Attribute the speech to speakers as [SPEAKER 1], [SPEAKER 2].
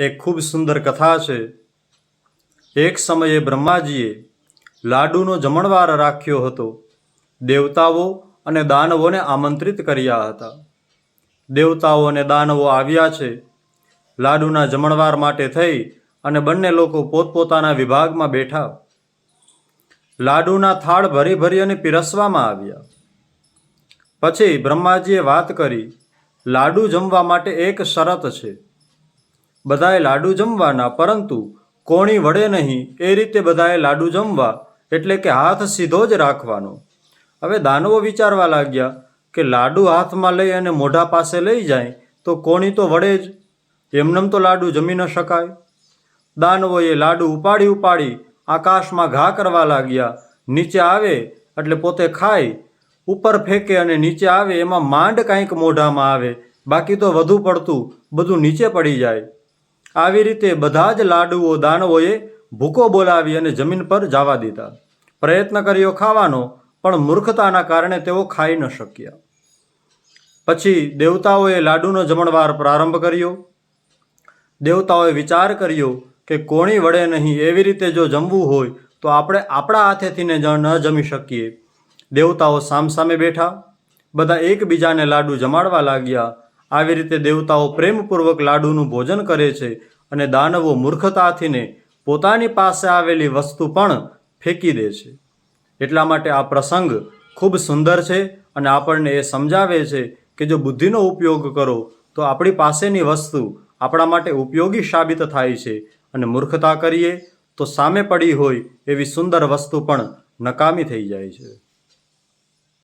[SPEAKER 1] એક ખૂબ સુંદર કથા છે. એક સમયે બ્રહ્માજીએ લાડુનો જમણવાર રાખ્યો હતો. દેવતાઓ અને દાનવોને આમંત્રિત કર્યા હતા. દેવતાઓ અને દાનવો આવ્યા છે. લાડુના જમણવાર માટે થઈ અને બંને લોકો પોતપોતાના વિભાગમાં બેઠા. લાડુના થાળ ભરી ભરી અને પીરસવામાં આવ્યા. પછી બ્રહ્માજીએ વાત કરી, લાડુ જમવા માટે એક શરત છે. બધાએ લાડુ જમવાના, પરંતુ કોણી વડે નહીં, એ રીતે બધાએ લાડુ જમવા, એટલે કે હાથ સીધો જ રાખવાનો. હવે દાનવો વિચારવા લાગ્યા કે લાડુ હાથમાં લઈ અને મોઢા પાસે લઈ જાય, તો કોણી તો વડે જ, એમનેમ તો લાડુ જમી ન શકાય. દાનવોએ લાડુ ઉપાડી ઉપાડી આકાશમાં ઘા કરવા લાગ્યા, નીચે આવે એટલે પોતે ખાય, ઉપર ફેંકે અને નીચે આવે, એમાં માંડ કાંઈક મોઢામાં આવે, બાકી તો વધુ પડતું બધું નીચે પડી જાય. આવી રીતે બધા જ લાડુઓ દાનવોએ ભૂકો બોલાવી અને જમીન પર જવા દીધા. પ્રયત્ન કર્યો ખાવાનો, પણ મૂર્ખતાના કારણે તેઓ ખાઈ ન શક્યા. પછી દેવતાઓએ લાડુનો જમણવાર પ્રારંભ કર્યો. દેવતાઓએ વિચાર કર્યો કે કોણી વડે નહીં, એવી રીતે જો જમવું હોય, તો આપણે આપણા હાથેથીને ન જમી શકીએ. દેવતાઓ સામસામે બેઠા. બધા એકબીજાને લાડુ જમાડવા લાગ્યા. આવી રીતે દેવતાઓ પ્રેમપૂર્વક લાડુનું ભોજન કરે છે અને દાનવો મૂર્ખતાથીને પોતાની પાસે આવેલી વસ્તુ પણ ફેંકી દે છે. એટલા માટે આ પ્રસંગ ખૂબ સુંદર છે અને આપણને એ સમજાવે છે કે જો બુદ્ધિનો ઉપયોગ કરો, તો આપણી પાસેની વસ્તુ આપણા માટે ઉપયોગી સાબિત થાય છે અને મૂર્ખતા કરીએ, તો સામે પડી હોય એવી સુંદર વસ્તુ પણ નકામી થઈ જાય છે.